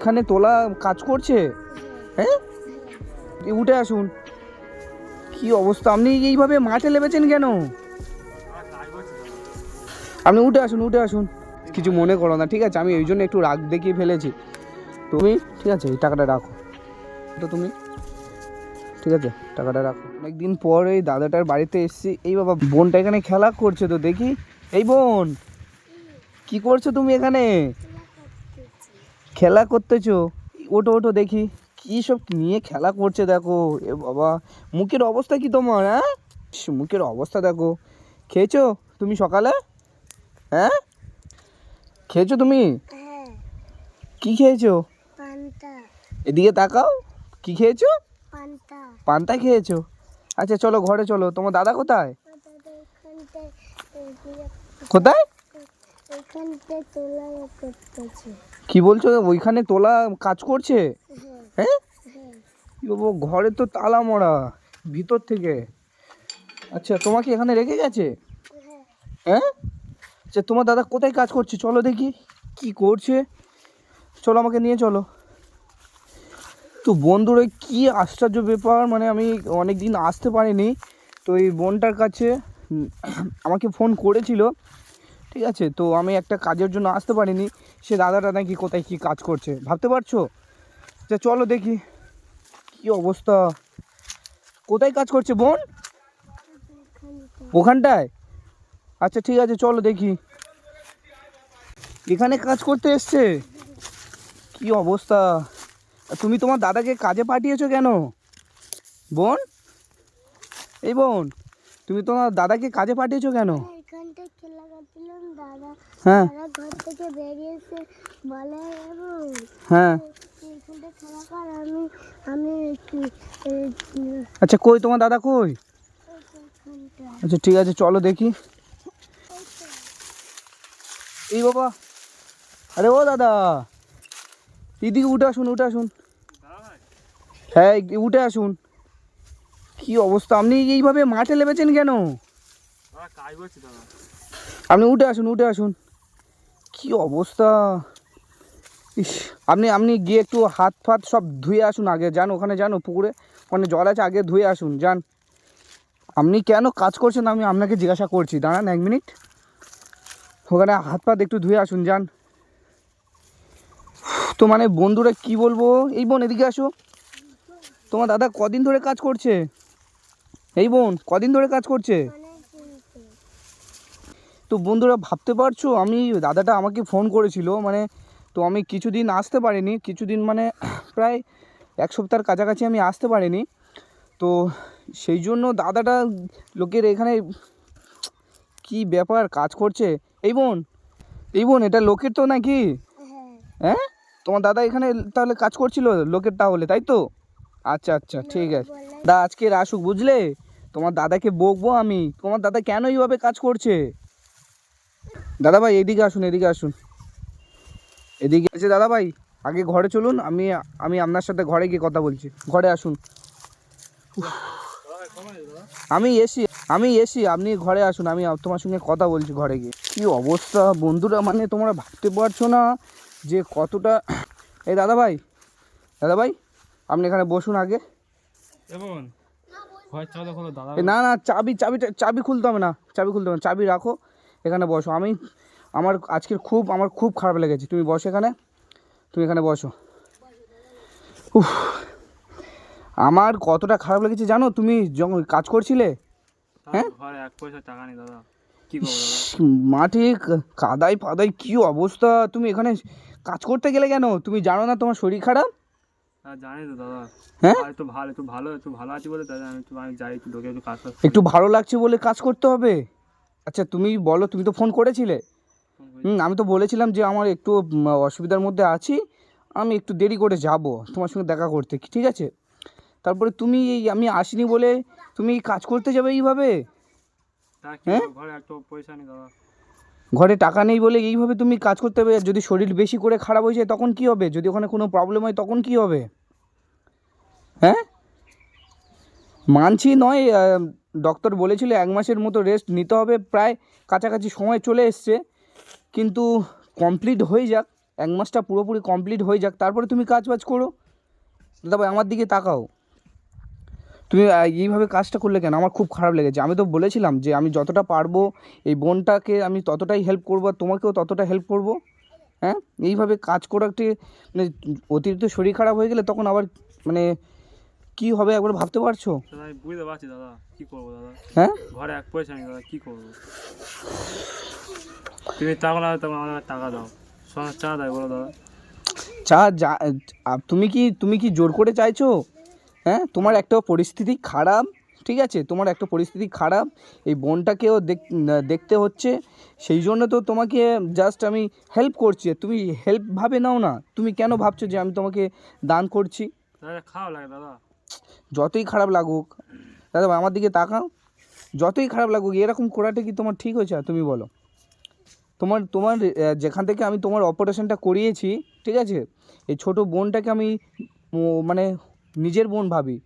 এখানে তোলা কাজ করছে? হ্যাঁ? উঠে আসুন। কি অবস্থা? আপনি এইভাবে মাঠে লেবেছেন কেন? আপনি উঠে আসুন উঠে আসুন। কিছু মনে করো না, ঠিক আছে? আমি ওই জন্য একটু রাগ দেখিয়ে ফেলেছি। তুমি, ঠিক আছে, এই টাকাটা রাখো। তো তুমি, ঠিক আছে? টাকাটা রাখো। অনেকদিন পর এই দাদাটার বাড়িতে এসেছি। এই বাবা, বোনটা এখানে খেলা করছে তো দেখি। এই বোন, কি করছ তুমি এখানে? খেলা করতেছো? ওটো ওটো দেখি। কি সব নিয়ে খেলা করছে দেখো? এ বাবা মুখের অবস্থা কি তোমার হ্যাঁ? মুখের অবস্থা দেখো। খেয়েছো তুমি সকালে? হ্যাঁ? খেয়েছো তুমি? হ্যাঁ। কি খেয়েছো? এদিকে তাকাও। কি খেয়েছো? পান্তা। খেয়েছো? আচ্ছা চলো ঘরে চলো। তোমার দাদা কোথায়? কোথায়? কি বলছো? ওইখানে তোলা কাজ করছে? হ্যাঁ। হ্যাঁ? ঘরে তো তালা মরা ভিতর থেকে। আচ্ছা তোমাকে এখানে রেখে গেছে? হ্যাঁ। হ্যাঁ? আচ্ছা তোমার দাদা কোথায় কাজ করছে? চলো দেখি কি করছে? চলো আমাকে নিয়ে চলো। তো বন্ধুরা কি আশ্চর্য ব্যাপার মানে আমি অনেক দিন আসতে পারিনি। তো এই বোনটার কাছে আমাকে ফোন করেছিল। ঠিক আছে, তো আমি একটা কাজের জন্য আসতে পারিনি। সে দাদাটা নাকি কোথায় কি কাজ করছে, ভাবতে পারছ? আচ্ছা চলো দেখি, কি অবস্থা? কোথায় কাজ করছে বোন? ওখানটায়? আচ্ছা ঠিক আছে, চলো দেখি। এখানে কাজ করতে এসছে? কি অবস্থা? তুমি তোমার দাদাকে কাজে পাঠিয়েছো কেন? বোন? এই বোন, তুমি তোমার দাদাকে কাজে পাঠিয়েছো কেন এখানটায় খেলা করছিলাম দাদা হ্যাঁ। ঘর থেকে বেরিয়েছে। বলে হ্যাঁ। আচ্ছা কই তোমার দাদা কই? আচ্ছা ঠিক আছে চলো দেখি। এই বাবা আরে ও দাদা এদিকে উঠে আসুন উঠে আসুন। হ্যাঁ উঠে আসুন। কি অবস্থা আপনি এইভাবে মাঠে লেবেছেন কেন? কাজ করছি দাদা। আপনি উঠে আসুন উঠে আসুন। কি অবস্থা? ইস, আপনি আপনি গিয়ে একটু হাত ফাত সব ধুয়ে আসুন আগে। যান ওখানে, যান পুকুরে। ওখানে জল আছে, আগে ধুয়ে আসুন, যান। আপনি কেন কাজ করছেন আমি আপনাকে জিজ্ঞাসা করছি। দাঁড়ান এক মিনিট। ওখানে হাত পাত একটু ধুয়ে আসুন, যান। তো মানে বন্ধুরা কি বলব? এই বোন, এদিকে আসো। তোমার দাদা কদিন ধরে কাজ করছে? এই বোন, কদিন ধরে কাজ করছে? তো বন্ধুরা ভাবতে পারছ আমি দাদাটা আমাকে ফোন করেছিল মানে তো আমি কিছুদিন আসতে পারিনি কিছুদিন মানে প্রায় এক সপ্তাহের কাছাকাছি আমি আসতে পারিনি। তো সেই জন্য দাদাটা লোকের এখানে কি ব্যাপার কাজ করছে? এই বোন এই বোন এটা লোকের তো নাকি? হ্যাঁ। হ্যাঁ? তোমার দাদা এখানে তাহলে কাজ করছিল লোকের তাহলে তাই তো? আচ্ছা আচ্ছা ঠিক আছে। দা আজকে আসুক বুঝলে? তোমার দাদাকে বকবো আমি। তোমার দাদা কেন এইভাবে কাজ করছে? দাদা ভাই এদিকে আসুন এদিকে আসুন। এদিকে আছে দাদা ভাই আগে ঘরে চলুন আমি আমি আপনার সাথে ঘরে গিয়ে কথা বলছি। ঘরে আসুন। আমি এসি আমি এসি আপনি ঘরে আসুন আমি তোমার সঙ্গে কথা বলছি ঘরে গিয়ে। কি অবস্থা? বন্ধুরা মানে তোমরা ভাবতে পারছ না যে কতটা এই দাদা ভাই দাদা ভাই আপনি এখানে বসুন আগে। না না চাবি চাবি চাবি খুলতে হবে না চাবি খুলতে হবে না চাবি রাখো। এখানে বসো। আমি আমার আজকের খুব আমার খুব খারাপ লেগেছে। তুমি বসো এখানে। তুমি এখানে বসো। উফ। আমার কতটা খারাপ লেগেছে জানো? তুমি যখন কাজ করছিলে হ্যাঁ? মাঠে কাদায় ফাদায় কি অবস্থা? তুমি এখানে কাজ করতে গেলে কেন? তুমি জানো না তোমার শরীর খারাপ? হ্যাঁ তো দাদা। হ্যাঁ? আর ভালো একটু ভালো একটু ভালো আছি বলে দাদা আমি যাই একটু কাজ একটু ভালো লাগছে বলে কাজ করতে হবে? আচ্ছা তুমি বলো তুমি তো ফোন করেছিলে। হুম আমি তো বলেছিলাম যে আমার একটু অসুবিধার মধ্যে আছি আমি একটু দেরি করে যাব তোমার সঙ্গে দেখা করতে ঠিক আছে? তারপরে তুমি এই আমি আসিনি বলে তুমি কাজ করতে যাবে এইভাবে? হ্যাঁ? ঘরে নেই দাদা। ঘরে টাকা নেই বলে এইভাবে তুমি কাজ করতে হবে যদি শরীর বেশি করে খারাপ হয়ে যায় তখন কি হবে? যদি ওখানে কোনো প্রবলেম হয় তখন কি হবে? হ্যাঁ? মানছি নয় ডক্টর বলেছিল এক মাসের মতো রেস্ট নিতে হবে, প্রায় কাছাকাছি সময় চলে এসছে। কিন্তু কমপ্লিট হয়ে যাক, এক মাসটা পুরোপুরি কমপ্লিট হয়ে যাক, তারপরে তুমি কাজ বাজ করো। দাদা আমার দিকে তাকাও। তুমি এইভাবে কাজটা করলে কেন? আমার খুব খারাপ লেগেছে। আমি তো বলেছিলাম যে আমি যতটা পারব, এই বোনটাকে আমি ততটাই হেল্প করব আর তোমাকেও ততটা হেল্প করব। হ্যাঁ? এইভাবে কাজ করাতে মানে অতিরিক্ত শরীর খারাপ হয়ে গেলে তখন আবার মানে কি হবে একবার ভাবতে পারছ? দাদা আমি বুঝতে পারছি দাদা কি করব দাদা? হ্যাঁ? ঘরে এক পয়সা নেই দাদা কি করব? তুমি টাকা লাগে তখন আমাকে টাকা দাও। সোনার চা দেয় বলো দাদা। চা যা তুমি কি তুমি কি জোর করে চাইছো? হ্যাঁ তোমার একটা পরিস্থিতি খারাপ ঠিক আছে? তোমার একটা পরিস্থিতি খারাপ এই বোনটাকেও দেখ- না- দেখতে হচ্ছে। সেই জন্য তো তোমাকে জাস্ট আমি হেল্প করছি। তুমি হেল্প ভাবে নাও না তুমি কেন ভাবছ যে আমি তোমাকে দান করছি? দাদা খাওয়া লাগে দাদা। যতই খারাপ লাগুক দাদা ভাই, আমার দিকে তাকাও। যতই খারাপ লাগুক এরকম করাটা কি তোমার ঠিক হয়েছে? তুমি বলো। তোমার তোমার যেখান থেকে আমি তোমার অপারেশনটা করিয়েছি ঠিক আছে? এই ছোট বোনটাকে আমি মানে নিজের বোন ভাবি।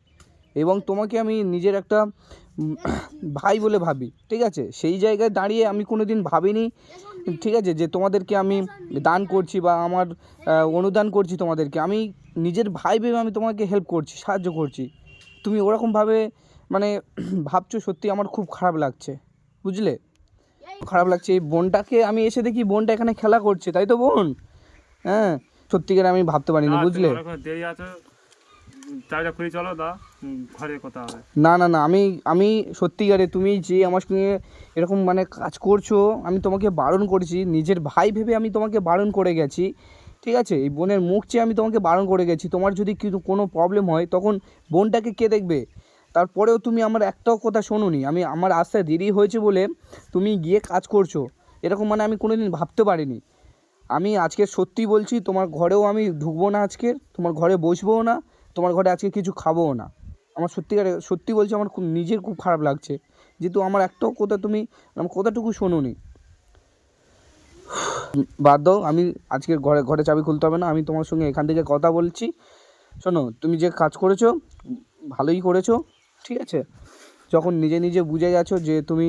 এবং তোমাকে আমি নিজের একটা ভাই বলে ভাবি ঠিক আছে? সেই জায়গায় দাঁড়িয়ে আমি কোনো দিন ভাবিনি ঠিক আছে? যে তোমাদেরকে আমি দান করছি বা আমার অনুদান করছি তোমাদেরকে। আমি নিজের ভাই ভেবে আমি তোমাকে হেল্প করছি সাহায্য করছি। তুমি ওরকমভাবে মানে ভাবছ সত্যি আমার খুব খারাপ লাগছে বুঝলে? খারাপ লাগছে। এই বোনটাকে আমি এসে দেখি বোনটা এখানে খেলা করছে তাই তো বোন? হ্যাঁ সত্যিকার আমি ভাবতে পারিনি বুঝলে? দেরি আছে চাবিটা খুলে চলো দা ঘরে কথা হবে। না না না আমি আমি সত্যিকারে তুমি যে আমার সঙ্গে এরকম মানে কাজ করছ আমি তোমাকে বারণ করেছি নিজের ভাই ভেবে আমি তোমাকে বারণ করে গেছি। ঠিক আছে, এই বোনের মুখ চেয়ে আমি তোমাকে বারণ করে গেছি। তোমার যদি কিছু কোনো প্রবলেম হয়, তখন বোনটাকে কে দেখবে? তারপরেও তুমি আমার একটাও কথা শোনোনি। আমি, আমার আসতে দেরি হয়েছে বলে তুমি গিয়ে কাজ করছ। এরকম মানে আমি কোনো দিন ভাবতে পারিনি। আমি আজকে সত্যি বলছি, তোমার ঘরেও আমি ঢুকবো না আজকে, তোমার ঘরে বসবোও না, তোমার ঘরে আজকে কিছু খাবোও না। আমার সত্যিকারে, সত্যি বলছি, আমার খুব, নিজের খুব খারাপ লাগছে। যেহেতু আমার একটাও কথা তুমি, আমার কথাটুকু শোনোনি। বাদ দাও আমি আজকে ঘরে ঘরে চাবি খুলতে হবে না আমি তোমার সঙ্গে এখান থেকে কথা বলছি। শোনো তুমি যে কাজ করেছ ভালোই করেছ ঠিক আছে? যখন নিজে নিজে বুঝে গেছো যে তুমি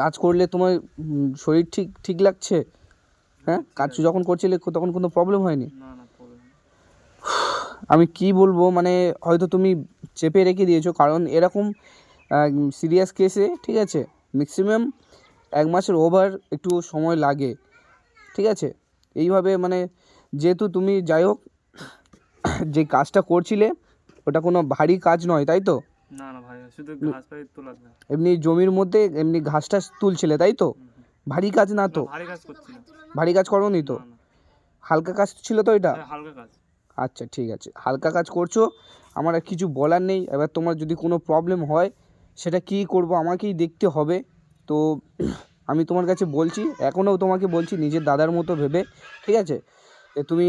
কাজ করলে তোমার শরীর ঠিক ঠিক লাগছে? হ্যাঁ? কাজ যখন করছিলে তখন কোনো প্রবলেম হয়নি। আমি কি বলব মানে হয়তো তুমি চেপে রেখে দিয়েছ কারণ এরকম সিরিয়াস কেসে ঠিক আছে? ম্যাক্সিমাম এক মাসের ওভার একটু সময় লাগে ঠিক আছে? এইভাবে মানে যেহেতু তুমি যাই হোক যে কাজটা করছিলে ওটা কোনো ভারী কাজ নয় তাই তো? না না ভাই শুধু ঘাস তোলা এমনি জমির মধ্যে এমনি ঘাসটা তুলছিলে তাই তো? ভারী কাজ না তো? ভারী কাজ করছি না। ভারী কাজ করোনি তো? না। হালকা কাজ ছিল তো এটা? হ্যাঁ, হালকা কাজ। আচ্ছা ঠিক আছে। হালকা কাজ করছ আমার আর কিছু বলার নেই। এবার তোমার যদি কোনো প্রবলেম হয় সেটা কী করব আমাকেই দেখতে হবে। তো আমি তোমার কাছে বলছি, এখনও তোমাকে বলছি নিজের দাদার মতো ভেবে, ঠিক আছে? তুমি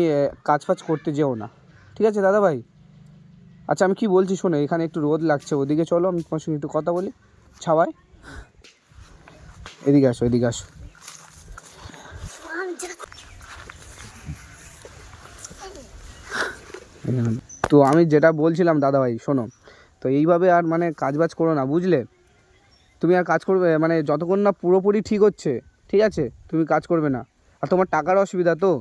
কাজ ফাজ করতে যেও না। ঠিক আছে, দাদা ভাই? আচ্ছা আমি কি বলছি শোনো, এখানে একটু রোদ লাগছে, ওদিকে চলো, আমি তোমার সঙ্গে একটু কথা বলি। ছাওয়ায়? এদিকে আসো এদিকে আসো। তো আমি যেটা বলছিলাম দাদাভাই শোনো, তো এইভাবে আর মানে কাজ বাজ করো না, বুঝলে? তুমি আর কাজ করবে মানে যতক্ষণ না পুরোপুরি ঠিক হচ্ছে ঠিক আছে? তুমি কাজ করবে না। আর তোমার টাকার অসুবিধা তো?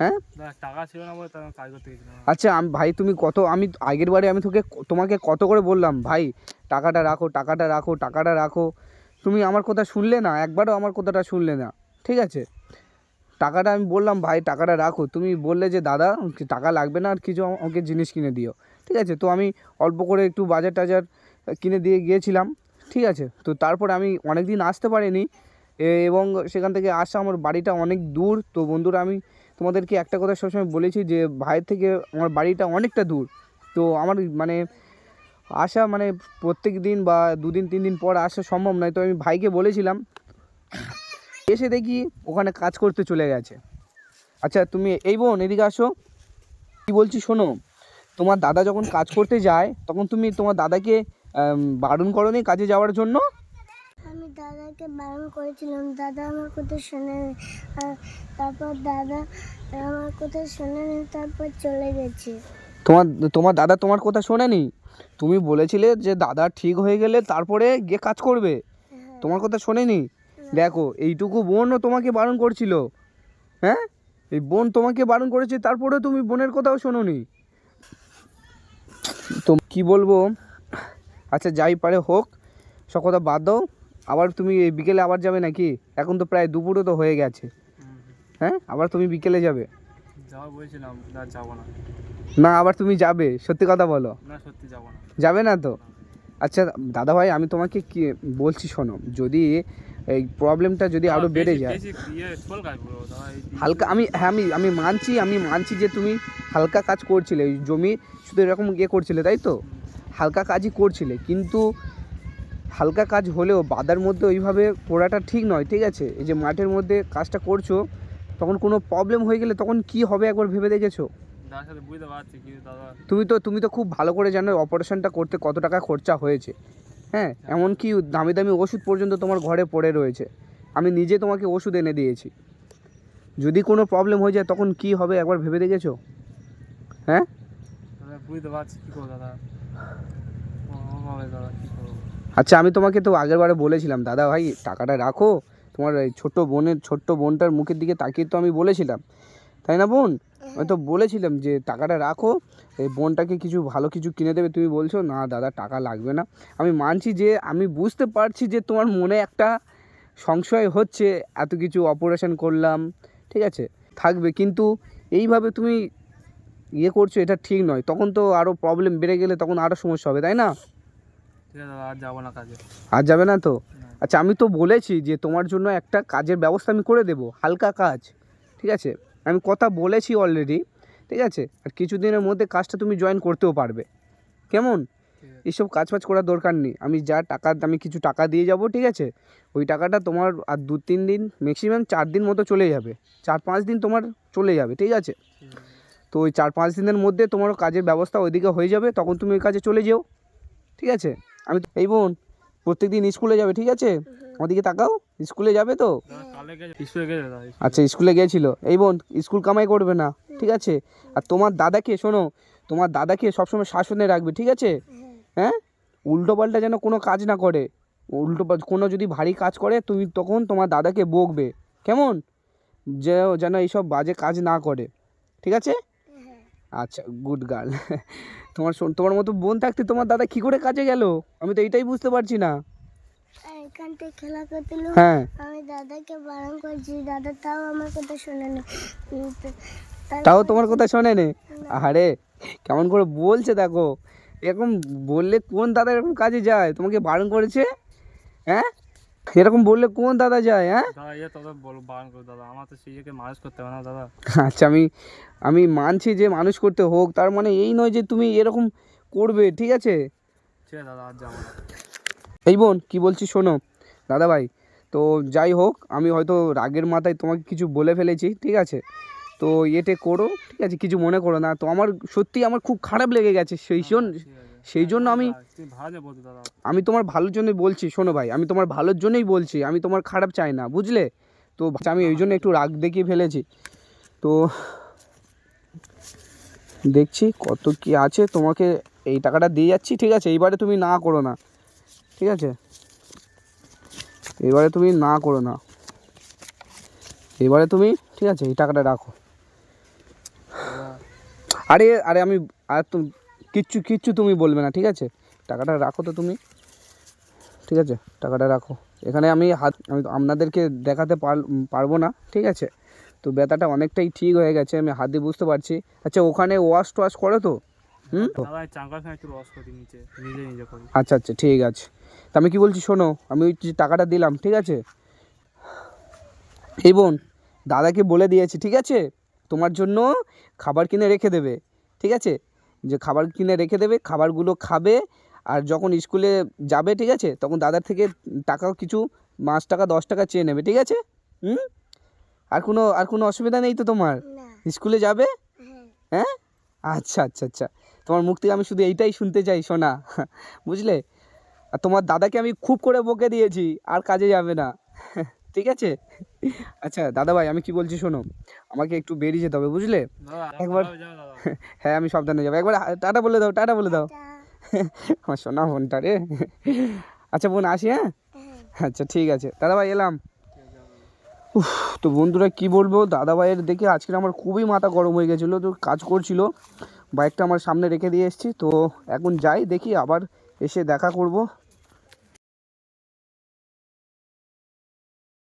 হ্যাঁ? টাকা ছিল না বলে কাজ করতে আচ্ছা আমি ভাই তুমি কত আমি আগের বারে আমি তোকে তোমাকে কত করে বললাম ভাই টাকাটা রাখো টাকাটা রাখো টাকাটা রাখো। তুমি আমার কথা শুনলে না একবারও আমার কথাটা শুনলে না ঠিক আছে? টাকাটা আমি বললাম ভাই টাকাটা রাখো। তুমি বললে যে দাদা টাকা লাগবে না আর কিছু আমাকে জিনিস কিনে দিও। ঠিক আছে? তো আমি অল্প করে একটু বাজার টাজার কিনে দিয়ে গিয়েছিলাম। ঠিক আছে, তো তারপর আমি অনেক দিন আসতে পারিনি এবং সেখান থেকে আসা আমার বাড়িটা অনেক দূর, তো বন্ধুরা আমি তোমাদেরকে একটা কথা সবসময় বলেছি যে ভাইয়ের থেকে আমার বাড়িটা অনেকটা দূর, তো আমার মানে আসা মানে প্রত্যেক দিন বা দুদিন, তিন দিন পর আসা সম্ভব নয়, তো আমি ভাইকে বলেছিলাম, এসে দেখি ওখানে কাজ করতে চলে গেছে। আচ্ছা তুমি এই বোন, এদিকে আসো। কি বলছি শোনো, তোমার দাদা যখন কাজ করতে যায়, তখন তুমি তোমার দাদাকে বারণ করনি কাজে যাওয়ার জন্য? আমি দাদাকে বারণ করেছিলাম। দাদা আমার কথা আর তারপর দাদা আমার কথা শোনেনি তারপর চলে গেছে। তোমার তোমার দাদা তোমার কথা শোনেনি? তুমি বলেছিলে যে দাদা ঠিক হয়ে গেলে তারপরে গিয়ে কাজ করবে। হ্যাঁ। তোমার কথা শোনেনি? দেখো এইটুকু বোনও তোমাকে বারণ করছিল। হ্যাঁ? এই বোন তোমাকে বারণ করেছে তারপরে তুমি বোনের কথাও শোনোনি। তো কি বলব? আচ্ছা যাই পারে হোক সব কথা বাদ দাও। আবার তুমি বিকেলে আবার যাবে নাকি? এখন তো প্রায় দুপুরও তো হয়ে গেছে। হ্যাঁ আবার তুমি বিকেলে যাবে। না আবার তুমি যাবে সত্যি কথা বলো। যাব না। তো? আচ্ছা দাদা ভাই আমি তোমাকে কি বলছি শোনো যদি এই প্রবলেমটা যদি আরও বেড়ে যায়। ইয়ে হালকা আমি হ্যাঁ আমি আমি মানছি আমি মানছি যে তুমি হালকা কাজ করছিলে জমি শুধু এরকম ইয়ে করছিলে তাই তো? হালকা কাজই করছিলে কিন্তু হালকা কাজ হলেও বাদার মধ্যে ওইভাবে করাটা ঠিক নয় ঠিক আছে? এই যে মাঠের মধ্যে কাজটা করছ তখন কোনো প্রবলেম হয়ে গেলে তখন কি হবে একবার ভেবে দেখেছ? তুমি তো তুমি তো খুব ভালো করে জানো অপারেশনটা করতে কত টাকা খরচা হয়েছে। হ্যাঁ এমনকি দামি দামি ওষুধ পর্যন্ত তোমার ঘরে পড়ে রয়েছে। আমি নিজে তোমাকে ওষুধ এনে দিয়েছি। যদি কোনো প্রবলেম হয়ে যায় তখন কি হবে একবার ভেবে দেখেছ? হ্যাঁ? বুঝতে পারছি কী দাদা। আচ্ছা আমি তোমাকে তো আগের বারে বলেছিলাম, দাদা ভাই, টাকাটা রাখো। তোমার এই ছোট্ট বোনের, ছোট্ট বোনটার মুখের দিকে তাকিয়ে তো আমি বলেছিলাম। তাই না, বোন? আমি তো বলেছিলাম যে, টাকাটা রাখো। এই বোনটাকে কিছু ভালো কিছু কিনে দেবে, তুমি বলছো, না, দাদা, টাকা লাগবে না। আমি মানছি যে, আমি বুঝতে পারছি যে, তোমার মনে একটা সংশয় হচ্ছে, এত কিছু অপারেশন করলাম, ঠিক আছে, থাকবে। কিন্তু এইভাবে তুমি ইয়ে করছ, এটা ঠিক নয়। তখন তো আরও প্রবলেম বেড়ে গেলে তখন আরও সমস্যা হবে, তাই না? ঠিক আছে আর যাব না কাজে। আর যাবে না তো? আচ্ছা আমি তো বলেছি যে তোমার জন্য একটা কাজের ব্যবস্থা আমি করে দেবো হালকা কাজ ঠিক আছে? আমি কথা বলেছি অলরেডি ঠিক আছে? আর কিছুদিনের মধ্যে কাজটা তুমি জয়েন করতেও পারবে। কেমন? এইসব কাজ ফাজ করার দরকার নেই। আমি যা টাকা আমি কিছু টাকা দিয়ে যাব ঠিক আছে? ওই টাকাটা তোমার আর দু তিন দিন ম্যাক্সিমাম চার দিন মতো চলে যাবে। চার পাঁচ দিন তোমার চলে যাবে ঠিক আছে? ঠিক আছে তো ওই চার পাঁচ দিনের মধ্যে তোমার কাজের ব্যবস্থা ওইদিকে হয়ে যাবে তখন তুমি ওই কাজে চলে যেও ঠিক আছে? আমি এই বোন প্রত্যেক দিন স্কুলে যাবে ঠিক আছে? ওদিকে তাকাও স্কুলে যাবে তো। আচ্ছা স্কুলে গিয়েছিল এই বোন স্কুল কামাই করবে না ঠিক আছে? আর তোমার দাদাকে শোনো তোমার দাদাকে সবসময় শাসনে রাখবে ঠিক আছে? হ্যাঁ? উল্টো পাল্টা যেন কোনো কাজ না করে। উল্টো কোনো যদি ভারী কাজ করে তুমি তখন তোমার দাদাকে বকবে। কেমন? যে যেন এইসব বাজে কাজ না করে ঠিক আছে? আচ্ছা গুড গার্ল তোমার শোন- তোমার মতো বোন থাকতে তোমার দাদা কি করে কাজে গেল? আমি তো এইটাই বুঝতে পারছি না। এখান থেকে খেলা করছিল হ্যাঁ। আমি দাদাকে বারণ করছি দাদা তাও আমার কথা তো- তারপর- তাও তোমার কথা শোনে নে আরে কেমন করে বলছে দেখো। এরকম বললে কোন দাদা এরকম কাজে যায়? তোমাকে বারণ করেছে? হ্যাঁ? এরকম বললে কোন দাদা যায় হ্যাঁ? দাদা ইয়ে বলো বারণ করো দাদা। আমার তো সেইটাকে মানুষ করতে হবে না দাদা। আচ্ছা আমি আমি মানছি যে মানুষ করতে হোক তার মানে এই নয় যে তুমি এরকম করবে ঠিক আছে? ঠিক আছে দাদা আর যাব না। এই বোন কি বলছি শোনো? দাদা ভাই তো যাই হোক আমি হয়তো রাগের মাথায় তোমাকে কিছু বলে ফেলেছি ঠিক আছে? তো এতে করো ঠিক আছে? কিছু মনে করো না। তো আমার সত্যি আমার খুব খারাপ লেগে গেছে সেই ঠিক আছে। সেই জন্য আমি তুমি আমি তোমার ভালোর জন্যই বলছি শোনো ভাই আমি তোমার ভালোর জন্যই বলছি আমি তোমার খারাপ চাই না বুঝলে? তো আমি ওই জন্য একটু রাগ দেখিয়ে ফেলেছি। তো দেখছি কত কি আছে তোমাকে এই টাকাটা দিয়ে যাচ্ছি ঠিক আছে? এইবারে তুমি না করো না ঠিক আছে? এবারে তুমি না করো না। এবারে তুমি ঠিক আছে এই টাকাটা রাখো। আরে আরে আমি আর তো কিচ্ছু কিচ্ছু তুমি বলবে না ঠিক আছে? টাকাটা রাখো তো তুমি। ঠিক আছে? টাকাটা রাখো। এখানে আমি হাত আমি আপনাদেরকে দেখাতে পার- পারব না ঠিক আছে? তো ব্যথাটা অনেকটাই ঠিক হয়ে গেছে আমি হাত দিয়ে বুঝতে পারছি। আচ্ছা ওখানে ওয়াশ টোয়াশ করো তো। হুম? আচ্ছা আচ্ছা ঠিক আছে। তা আমি কি বলছি শোনো আমি ওই যে টাকাটা দিলাম ঠিক আছে? এই বোন দাদাকে বলে দিয়েছি ঠিক আছে? তোমার জন্য খাবার কিনে রেখে দেবে ঠিক আছে? যে খাবার কিনে রেখে দেবে খাবারগুলো খাবে আর যখন স্কুলে যাবে ঠিক আছে তখন দাদার থেকে টাকাও কিছু পাঁচ টাকা দশ টাকা চেয়ে নেবে ঠিক আছে? হুম? আর কোনো আর কোনো অসুবিধা নেই তো তোমার? স্কুলে যাবে? হ্যাঁ। হ্যাঁ? আচ্ছা আচ্ছা আচ্ছা। তোমার মুখ থেকে আমি শুধু এইটাই শুনতে চাই শোনা বুঝলে? আর তোমার দাদাকে আমি খুব করে বকে দিয়েছি আর কাজে যাবে না। ঠিক আছে? আচ্ছা দাদা ভাই আমি কি বলছি শোনো? আমাকে একটু বেরিয়ে যেতে হবে বুঝলে? একবার- হ্যাঁ আমি সাবধানে যাব। একবার টাটা বলে দাও টাটা বলে দাও। আমার সোনা বোনটা রে। আচ্ছা বোন আসি হ্যাঁ? হ্যাঁ। আচ্ছা ঠিক আছে। দাদা ভাই এলাম। উফ তো বন্ধুরা কি বলব? দাদা ভাইয়ের দেখে আজকে আমার খুবই মাথা গরম হয়ে গেছিল তো কাজ করছিল। বাইকটা আমার সামনে রেখে দিয়ে এসেছি তো এখন যাই দেখি আবার এসে দেখা করব।